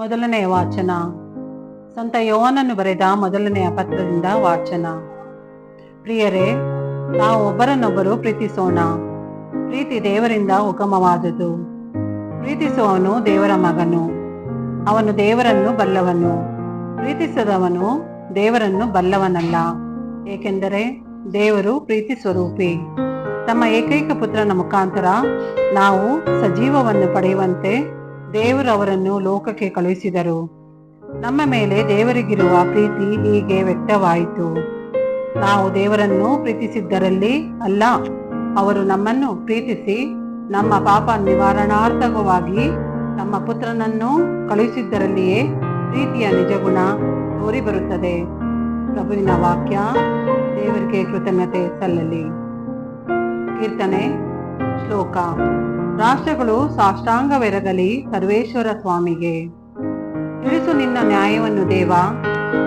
ಮೊದಲನೆಯ ವಾಚನ. ಸಂತ ಯೋವನನ್ನು ಬರೆದ ಮೊದಲನೆಯ ಪತ್ರದಿಂದ ವಾಚನ. ಪ್ರಿಯರೇ, ನಾವು ಒಬ್ಬರನ್ನೊಬ್ಬರು ಪ್ರೀತಿಸೋಣ. ಪ್ರೀತಿ ದೇವರಿಂದ ಉಗಮವಾದುದು. ಪ್ರೀತಿಸುವವನು ದೇವರ ಮಗನು. ಅವನು ದೇವರನ್ನು ಬಲ್ಲವನು. ಪ್ರೀತಿಸದವನು ದೇವರನ್ನು ಬಲ್ಲವನಲ್ಲ. ಏಕೆಂದರೆ ದೇವರು ಪ್ರೀತಿ ಸ್ವರೂಪಿ. ತಮ್ಮ ಏಕೈಕ ಪುತ್ರನ ಮುಖಾಂತರ ನಾವು ಸಜೀವವನ್ನು ಪಡೆಯುವಂತೆ ದೇವರು ಅವರನ್ನು ಲೋಕಕ್ಕೆ ಕಳುಹಿಸಿದರು. ನಮ್ಮ ಮೇಲೆ ದೇವರಿಗಿರುವ ಪ್ರೀತಿ ಹೀಗೆ ವ್ಯಕ್ತವಾಯಿತು. ನಾವು ದೇವರನ್ನು ಪ್ರೀತಿಸಿದ್ದರಲ್ಲಿ ಅಲ್ಲ, ಅವರು ನಮ್ಮನ್ನು ಪ್ರೀತಿಸಿ ನಮ್ಮ ಪಾಪ ನಿವಾರಣಾರ್ಥಕವಾಗಿ ನಮ್ಮ ಪುತ್ರನನ್ನು ಕಳುಹಿಸಿದ್ದರಲ್ಲಿಯೇ ಪ್ರೀತಿಯ ನಿಜಗುಣ ತೋರಿ ಬರುತ್ತದೆ ಪ್ರಭುವಿನ ವಾಕ್ಯ, ದೇವರಿಗೆ ಕೃತಜ್ಞತೆ ಸಲ್ಲಲಿ. ಕೀರ್ತನೆ ಶ್ಲೋಕ. ರಾಷ್ಟ್ರಗಳು ಸಾಷ್ಟಾಂಗವೆರಗಲಿ ಸರ್ವೇಶ್ವರ ಸ್ವಾಮಿಗೆ. ತಿಳಿಸು ನಿನ್ನ ನ್ಯಾಯವನ್ನು ದೇವ,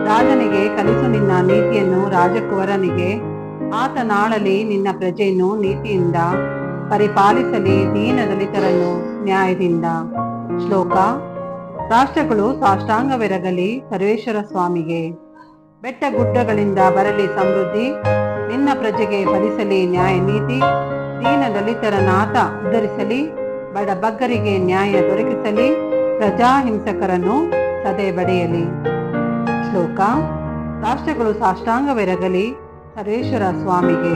ರಾಜನಿಗೆ ಕಲಿಸು ನಿನ್ನ ನೀತಿಯನ್ನು ರಾಜಕುವರನಿಗೆ. ಆತನಾಳಲಿ ನಿನ್ನ ಪ್ರಜೆಯನ್ನು ನೀತಿಯಿಂದ ಪರಿಪಾಲಿಸಲಿ ದೀನ ದಲಿತರನ್ನು ನ್ಯಾಯದಿಂದ. ಶ್ಲೋಕ, ರಾಷ್ಟ್ರಗಳು ಸಾಷ್ಟಾಂಗವೆರಗಲಿ ಸರ್ವೇಶ್ವರ ಸ್ವಾಮಿಗೆ. ಬೆಟ್ಟ ಗುಡ್ಡಗಳಿಂದ ಬರಲಿ ಸಮೃದ್ಧಿ, ನಿನ್ನ ಪ್ರಜೆಗೆ ಫಲಿಸಲಿ ನ್ಯಾಯ ನೀತಿ ದೀನ ದಲಿತರ ನಾಥ ಉದ್ಧರಿಸಲಿ, ಬಡ ಬಗ್ಗರಿಗೆ ನ್ಯಾಯ ದೊರಕಿಸಲಿ, ಪ್ರಜಾಹಿಂಸಕರನ್ನು ಸದೆ ಬಡಿಯಲಿ. ಶ್ಲೋಕ, ರಾಷ್ಟ್ರಗಳು ಸಾಷ್ಟಾಂಗವೆರಗಲಿ ಸರ್ವೇಶ್ವರ ಸ್ವಾಮಿಗೆ.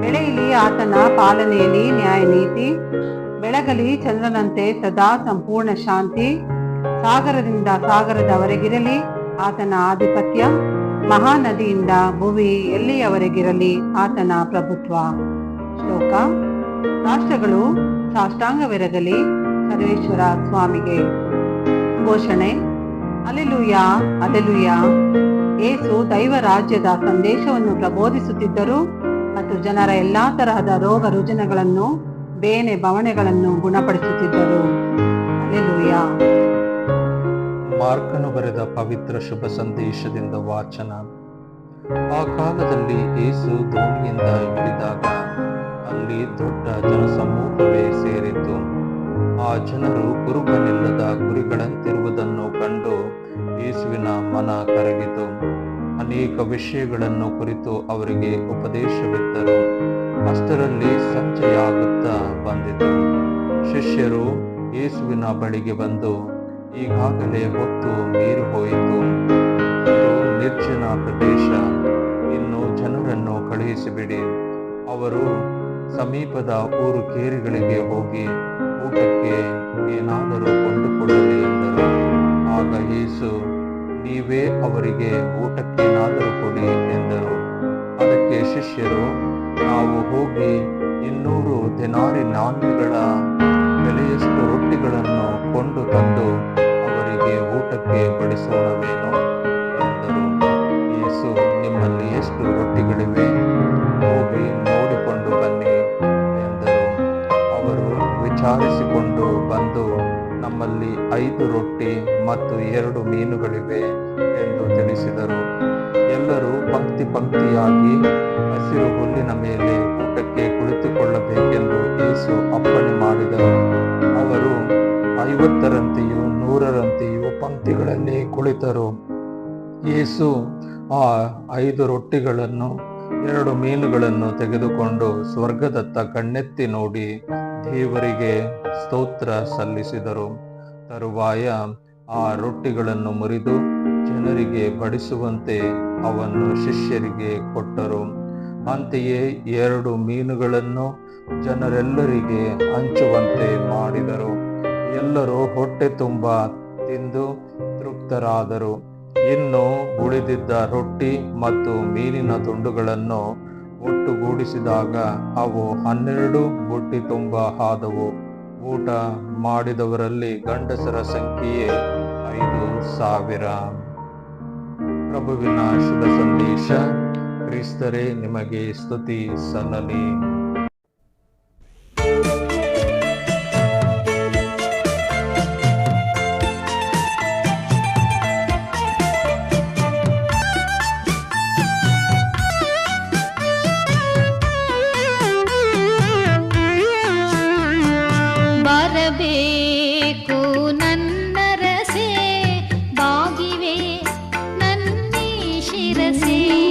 ಬೆಳೆಯಲಿ ಆತನ ಪಾಲನೆಯಲ್ಲಿ ನ್ಯಾಯ ನೀತಿ, ಬೆಳಗಲಿ ಚಂದ್ರನಂತೆ ಸದಾ ಸಂಪೂರ್ಣ ಶಾಂತಿ, ಸಾಗರದಿಂದ ಸಾಗರದವರೆಗಿರಲಿ ಆತನ ಆಧಿಪತ್ಯ, ಮಹಾನದಿಯಿಂದ ಭುವಿ ಎಲ್ಲಿಯವರೆಗಿರಲಿ ಆತನ ಪ್ರಭುತ್ವ. ಶ್ಲೋಕ. ರಾಷ್ಟ್ರಗಳು ಸಾಷ್ಟಾಂಗವೆರಗಲಿ ಸರ್ವೇಶ್ವರ ಸ್ವಾಮಿಗೆ. ಘೋಷಣೆ. ಅಲೆಲುಯ ಅಲೆಲುಯ ಏಸು ದೈವ ರಾಜ್ಯದ ಸಂದೇಶವನ್ನು ಪ್ರಬೋಧಿಸುತ್ತಿದ್ದರು ಮತ್ತು ಜನರ ಎಲ್ಲಾ ತರಹದ ರೋಗ ರುಜಿನಗಳನ್ನು, ಬೇನೆ ಬವಣೆಗಳನ್ನು ಗುಣಪಡಿಸುತ್ತಿದ್ದರು. ಅಲೆಲುಯ ಮಾರ್ಕನು ಬರೆದ ಪವಿತ್ರ ಶುಭ ಸಂದೇಶದಿಂದ ವಾಚನ. ಆ ಕಾಲದಲ್ಲಿ ಏಸು ಧೋನಿಯಿಂದ ಇಳಿದಾಗ ಅಲ್ಲಿ ದೊಡ್ಡ ಜನಸಮೂಹವೇ ಸೇರಿತು. ಆ ಜನರು ಕುರುಬನಿಲ್ಲದ ಕುರಿಗಳಂತಿರುವುದನ್ನು ಕಂಡು ಯೇಸುವಿನ ಮನ ಕರಗಿತು. ಅನೇಕ ವಿಷಯಗಳನ್ನು ಕುರಿತು ಅವರಿಗೆ ಉಪದೇಶವಿತ್ತರು. ಅಷ್ಟರಲ್ಲಿ ಸಂಜೆಯಾಗುತ್ತಾ ಬಂದಿತು. ಶಿಷ್ಯರು ಯೇಸುವಿನ ಬಳಿಗೆ ಬಂದು, ಈಗಾಗಲೇ ಹೊತ್ತು ನೀರು ಹೋಯಿತು ನಿರ್ಜನ ಪ್ರದೇಶ. ಇನ್ನು ಜನರನ್ನು ಕಳುಹಿಸಿಬಿಡಿ. ಅವರು ಸಮೀಪದ ಊರು ಕೇರಿಗಳಿಗೆ ಹೋಗಿ ಊಟಕ್ಕೆ ಏನಾದರೂ ಕೊಂಡುಕೊಳ್ಳಲಿ ಎಂದರು. ಆಗ ಯೇಸು, ನೀವೇ ಅವರಿಗೆ ಊಟಕ್ಕೇನಾದರೂ ಕೊಡಿ ಎಂದರು. ಅದಕ್ಕೆ ಶಿಷ್ಯರು, ನಾವು ಹೋಗಿ ಇನ್ನೂರು ದಿನಾರಿ ನಾಣ್ಯಗಳ ರೊಟ್ಟಿ ಮತ್ತು ಎರಡು ಮೀನುಗಳಿವೆ ಎಂದು ತಿಳಿಸಿದರು. ಎಲ್ಲರೂ ಪಂಕ್ತಿ ಪಂಕ್ತಿಯಾಗಿ ಹಸಿರು ಹುಲ್ಲಿನ ಮೇಲೆ ಊಟಕ್ಕೆ ಕುಳಿತುಕೊಳ್ಳಬೇಕೆಂದು ಯೇಸು ಅಪ್ಪಣೆ ಮಾಡಿದರು. ಅವರು ಐವತ್ತರಂತೆಯೂ ನೂರರಂತೆಯೂ ಪಂಕ್ತಿಗಳಲ್ಲಿ ಕುಳಿತರು. ಯೇಸು ಆ ಐದು ರೊಟ್ಟಿಗಳನ್ನು, ಎರಡು ಮೀನುಗಳನ್ನು ತೆಗೆದುಕೊಂಡು ಸ್ವರ್ಗದತ್ತ ಕಣ್ಣೆತ್ತಿ ನೋಡಿ ದೇವರಿಗೆ ಸ್ತೋತ್ರ ಸಲ್ಲಿಸಿದರು. ತರುವಾಯ ಆ ರೊಟ್ಟಿಗಳನ್ನು ಮುರಿದು ಜನರಿಗೆ ಬಡಿಸುವಂತೆ ಅವನ್ನು ಶಿಷ್ಯರಿಗೆ ಕೊಟ್ಟರು. ಅಂತೆಯೇ ಎರಡು ಮೀನುಗಳನ್ನು ಜನರೆಲ್ಲರಿಗೆ ಹಂಚುವಂತೆ ಮಾಡಿದರು. ಎಲ್ಲರೂ ಹೊಟ್ಟೆ ತುಂಬ ತಿಂದು ತೃಪ್ತರಾದರು. ಇನ್ನು ಉಳಿದಿದ್ದ ರೊಟ್ಟಿ ಮತ್ತು ಮೀನಿನ ತುಂಡುಗಳನ್ನು ಒಟ್ಟುಗೂಡಿಸಿದಾಗ ಅವು ಹನ್ನೆರಡು ಬುಟ್ಟಿ ತುಂಬ ಆದವು. ಊಟ ಮಾಡಿದವರಲ್ಲಿ ಗಂಡಸರ ಸಂಖ್ಯೆಯೇ ಐದು ಸಾವಿರ. ಪ್ರಭುವಿನ ಶುಭ ಸಂದೇಶ ಕ್ರಿಸ್ತರೇ ನಿಮಗೆ ಸ್ತುತಿ ಸಲ್ಲಲಿ. see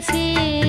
से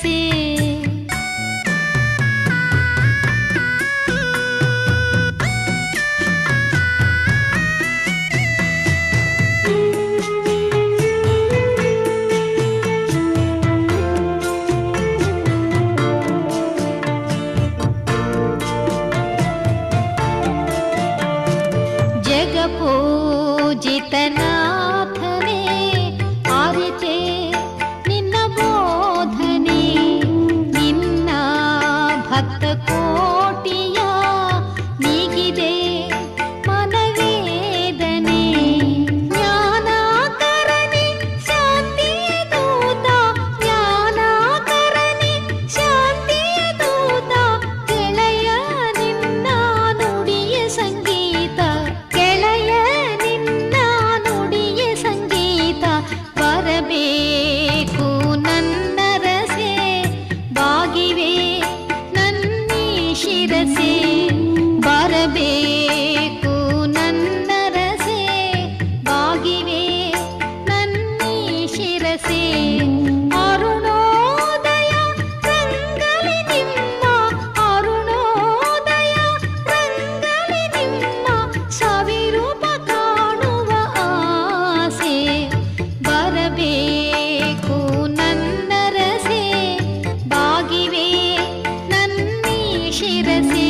see. ಶಿರಸೆ